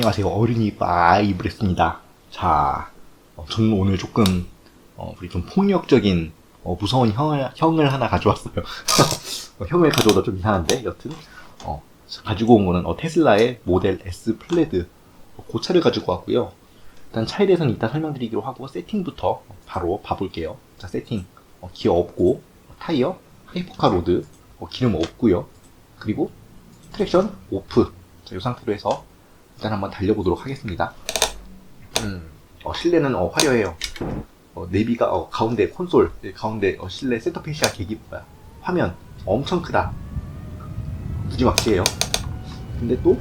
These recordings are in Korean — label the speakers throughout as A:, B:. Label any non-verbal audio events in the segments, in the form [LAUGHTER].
A: 안녕하세요. 어른이 바이 브레스입니다. 자, 어, 저는 오늘 조금, 어, 우리 좀 폭력적인, 어, 무서운 형을, 형을 하나 가져왔어요. [LAUGHS] 어, 형을 가져오다 좀 이상한데, 여튼, 어, 가지고 온 거는, 어, 테슬라의 모델 S 플레드. 어, 그 차를 가지고 왔고요. 일단 차에 대해서는 이따 설명드리기로 하고, 세팅부터 바로 봐볼게요. 자, 세팅. 어, 기어 없고, 타이어, 하이퍼카 로드, 어, 기름 없고요 그리고, 트랙션 오프. 자, 이 상태로 해서, 일단 한번 달려보도록 하겠습니다. 음, 어, 실내는 어, 화려해요. 어, 내비가 어, 가운데 콘솔, 네, 가운데 어, 실내 센터페시아 계기 뭐야 화면 엄청 크다. 무지막지해요. 근데 또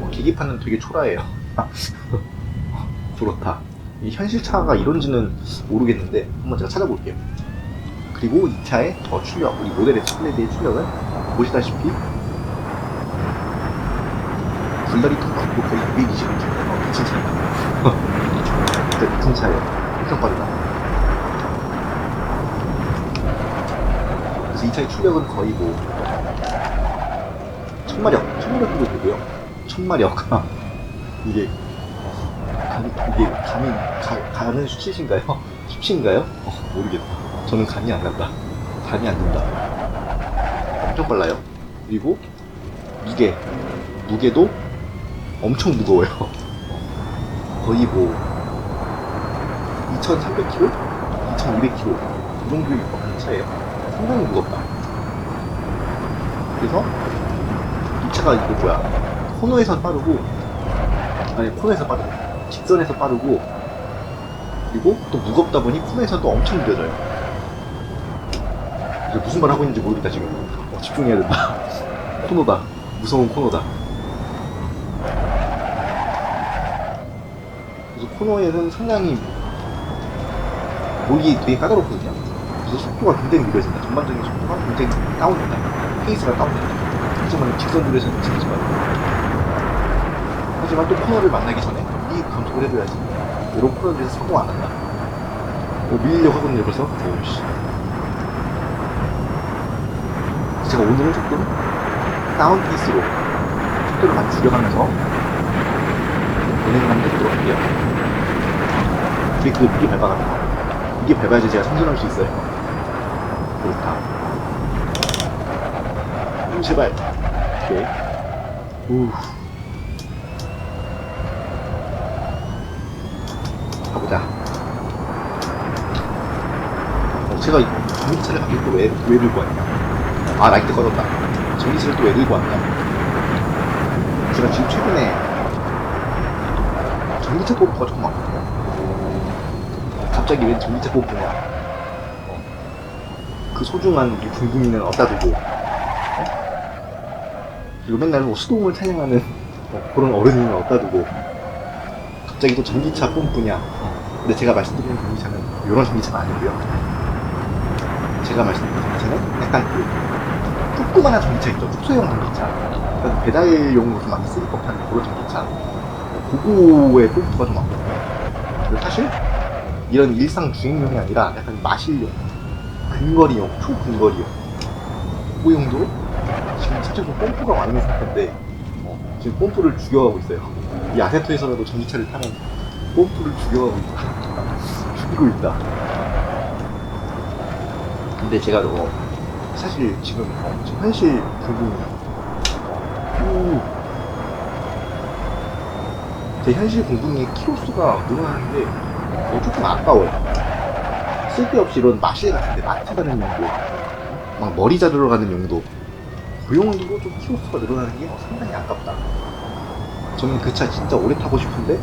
A: 어, 계기판은 되게 초라해요. [LAUGHS] 그렇다. 이 현실차가 이런지는 모르겠는데 한번 제가 찾아볼게요. 그리고 이 차의 어, 출력, 우리 모델의 스플레드의 출력은 보시다시피 불다리 통과도 거의 220km. 어, 미친 차이다. 진짜 미친 차예요. 엄청 빠르다. 그래서 이 차의 출력은 거의 뭐, 천마력, 천마력 정도 되고요. 천마력. [LAUGHS] 이게, 감이, 이게 감이, 가, 가는 수치신가요? [LAUGHS] 수치인가요? 어, 모르겠다. 저는 감이 안 간다. 감이 안 된다. 엄청 빨라요. 그리고, 무게. 무게도 엄청 무거워요. 거의 뭐 2,300kg? 2,200kg 이 정도의 차예요. 상당히 무겁다. 그래서 이 차가 이거 뭐야 코너에서 빠르고 아니 코너에서 빠르고 직선에서 빠르고 그리고 또 무겁다 보니 코너에서 또 엄청 느려져요. 무슨 말 하고 있는지 모르겠다 지금. 어, 집중해야 된다. [LAUGHS] 코너다. 무서운 코너다. 그래서 코너에는 상당히 몰기 되게 까다롭거든요. 그래서 속도가 굉장히 느려진다. 전반적인 속도가 굉장히 다운된다. 페이스가 다운된다. 하지만 직선 줄에서는 지키지만 하지만 또 코너를 만나기 전에 이 감속을 해줘야지. 이런 코너들에서 사고 안 한다. 어, 밀리려고 하거든요, 벌써. 오우씨. 제가 오늘은 조금 다운 페이스로 속도를 많이 줄여가면서 진행을 한번 해보도록 할게요. 이게 그 이게 밟아갑니다. 이게 밟아야지 제가 성전할 수 있어요. 그렇다. 음, 제발. 오케이. 우. 가보자. 어, 제가 이 전기차를 가지고 또 왜, 왜 들고 왔냐? 아, 라이트 꺼졌다. 전기차를 또 왜 들고 왔냐? 제가 지금 최근에 전기차 뽑기가 좀 많거든요. 갑자기 왜 전기차 뽑느냐. 어. 그 소중한 우리 궁금이는 어디다 두고. 어? 그리고 맨날 뭐 수동을 사용하는 [LAUGHS] 어, 그런 어른이는 어디다 두고. 갑자기 또 전기차 뽐뿌냐. 어. 근데 제가 말씀드리는 전기차는 이런 전기차는 아니고요. 제가 말씀드리는 전기차는 약간 그 조그만한 전기차 있죠. 축소용 전기차. 그러니까 배달용으로 좀 많이 쓰일 법한 그런 전기차. 고고의 포인트가 좀 많거든요. 사실 이런 일상 주행용이 아니라 약간 마실용, 근거리용, 초근거리용 그 용도로 지금 사실 좀 pom프가 많은 상태인데 어, 지금 pom프를 죽여가고 있어요. 이 아세토에서라도 전기차를 타면 pom프를 죽여가고 있다. [LAUGHS] 죽이고 있다. 근데 제가 어, 사실 지금 어, 현실 부분이 어, 제 현실 공부의 키로수가 늘어나는 게 어, 조금 아까워요. 쓸데없이 이런 마실 같은데 마트 가는 용도, 막 머리 자르러 가는 용도, 그 용도로 좀 키로수가 늘어나는 게 어, 상당히 아깝다. 저는 그 차 진짜 오래 타고 싶은데,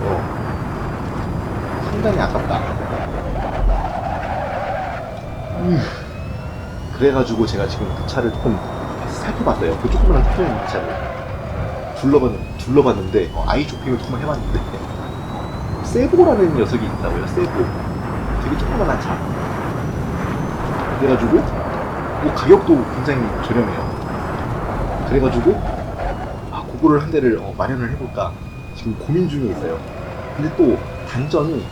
A: 어, 상당히 아깝다. 음, 그래가지고 제가 지금 그 차를 조금 살펴봤어요. 그 조그만한 투명 차를. 둘러봤, 둘러봤는데 어, 아이 쇼핑을 정말 해봤는데. [LAUGHS] 세보라는 녀석이 있다고요? 세보. 되게 조그만한 차 그래가지고 뭐 가격도 굉장히 저렴해요. 그래가지고 아 그거를 한 대를 어, 마련을 해볼까 지금 고민 중에 있어요. 근데 또 단점이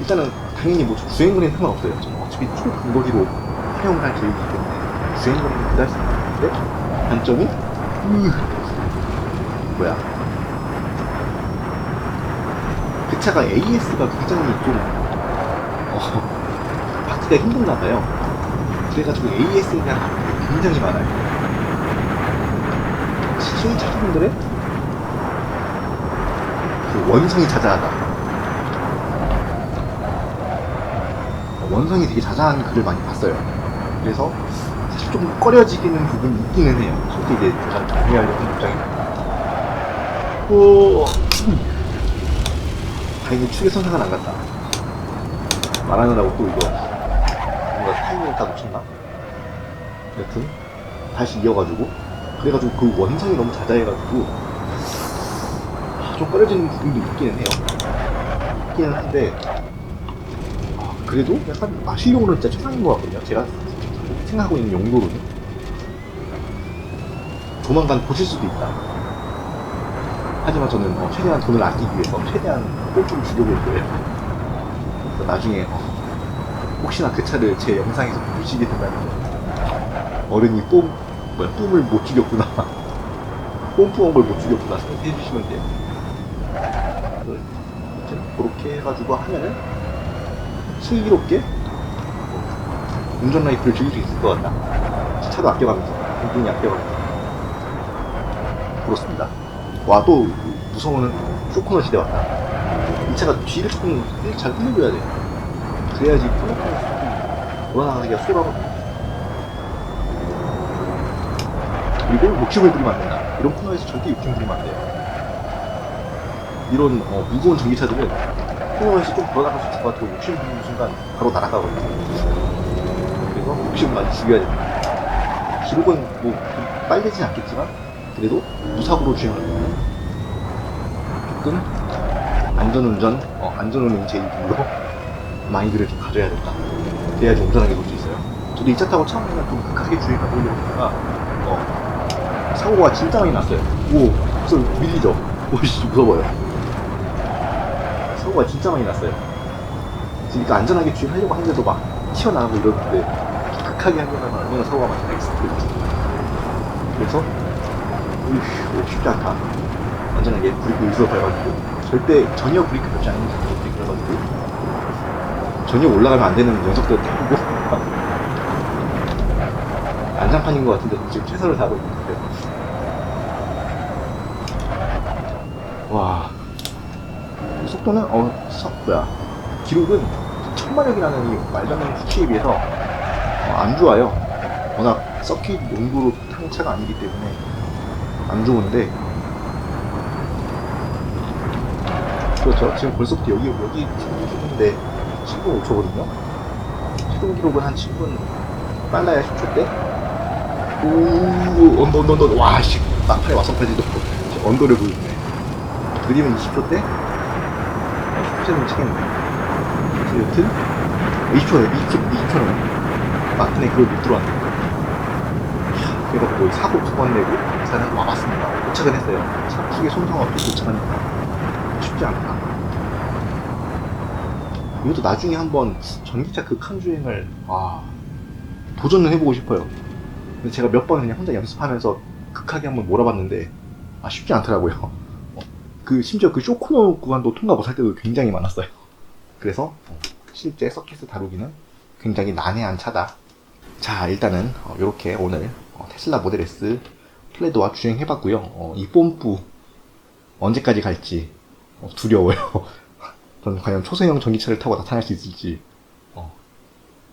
A: 일단은 당연히 뭐 주행거리는 상관없어요. 어차피 초근거리로 활용을 할 계획이기 때문에 주행거리는 그다지 상관없는데 단점이 으, 뭐야 이 차가 AS가 굉장히 좀 어, 받기가 힘든가 봐요. 그래가지고 AS에 대한 반응이 굉장히 많아요. 시중이 차주분들의 그 원성이 자자하다. 원성이 되게 자자한 글을 많이 봤어요. 그래서 사실 좀 꺼려지기는 부분이 있기는 해요. 솔직히 이제 제가 정리하려는 입장입니다. 오, 다행히 축에 선상은 안 갔다. 말하느라고 또 이거 뭔가 타이밍을 다 놓쳤나? 여튼 다시 이어가지고 그래가지고 그 원성이 너무 자자해가지고 아, 좀 꺼려지는 부분도 있기는 해요. 있기는 한데 아, 그래도 약간 마시용으로는 진짜 최상인 것 같거든요. 제가 생각하고 있는 용도로는 조만간 보실 수도 있다. 하지만 저는 어, 최대한 돈을 아끼기 위해서 최대한 꼼좀 주려고. 그래서 나중에 어, 혹시나 그 차를 제 영상에서 보시게 된다면 어른이 뽐 뭐야 뿜을 못 죽였구나 [LAUGHS] 뽐뿌한 걸 못 죽였구나 생각해 주시면 돼요. 그렇게 해가지고 하면은 슬기롭게 어, 운전 라이프를 즐길 수 있을 것 같다. 차도 아껴가면서 돈이 아껴가면서 그렇습니다. 와 또 무서운 쇼코너 시대 왔다. 이 차가 뒤를 조금 잘 흘려줘야 돼. 그래야지 편하게 돌아나가기가 수월하거든. 그리고 욕심을 부리면 안 된다. 이런 코너에서 절대 욕심 부리면 안 돼요. 이런 어, 무거운 전기차들은 코너에서 좀 있을 것 같고 욕심 부리는 순간 바로 날아가거든요. 그래서 욕심을 많이 죽여야 됩니다. 기록은 뭐 빨리진 않겠지만 그래도 무사고로 주행하면 조금 안전운전, 어, 안전운행 제2불로 마인드를 좀 가져야 된다. 그래야지 운전하게 볼 수 있어요. 저도 이차 타고 처음에는 좀 극하게 주행해보려고 하다가 어, 사고가 진짜 많이 났어요. 오, 그래서 밀리죠. [LAUGHS] 오씨 무서워요. 사고가 진짜 많이 났어요. 그러니까 안전하게 주행하려고 하는데도 막 튀어나가고 이러는데 극하게 하려면 얼마나 사고가 많이 나겠어요. 그래서 어휴, 쉽지 않다. 안전하게 브레이크 위로 밟아주고 절대 전혀 브레이크 밟지 않는 상태로 그래가지고 전혀 올라가면 안 되는 녀석들 태우고 [LAUGHS] 안장판인 것 같은데 지금 최선을 다하고 있는 것 같아요. 와 속도는 어 서, 뭐야 기록은 천마력이라는 이 말도 안 되는 수치에 비해서 어, 안 좋아요. 워낙 서킷 용도로 탄 차가 아니기 때문에 안 좋은데 그렇죠. 지금 벌써부터 여기 여기 시동인데 7분 5초거든요. 시동 기록은 한 7분 빨라야 10초대 오 언더 언더 언더. 와 씨. 막판에 와서까지도. 언더를 보여주네. 느리면 20초대 10초대는 치겠네. 여튼 20초네. 20초 20초는 막판에 그걸 못 들어왔네. 그래서 거의 사고 두 번 내고? 부산에 와봤습니다. 도착은 했어요. 차 크게 손상 없이 도착하니까 쉽지 않다. 이것도 나중에 한번 전기차 극한 주행을 아 도전을 해보고 싶어요. 근데 제가 몇 번 그냥 혼자 연습하면서 극하게 한번 몰아봤는데 아 쉽지 않더라고요. [LAUGHS] 어, 그 심지어 그 쇼코너 구간도 통과 못할 때도 굉장히 많았어요. 그래서 어, 실제 서킷을 다루기는 굉장히 난해한 차다. 자 일단은 이렇게 오늘 어, 테슬라 모델 S 플레드와 주행해봤고요. 어, 이 뽐뿌 언제까지 갈지 어, 두려워요. [LAUGHS] 저는 과연 초소형 전기차를 타고 나타날 수 있을지 어,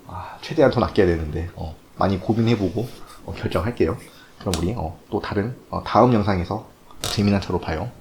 A: 아, 최대한 돈 아껴야 되는데 어, 많이 고민해보고 어, 결정할게요. 그럼 우리 어, 또 다른 어, 다음 영상에서 재미난 차로 봐요.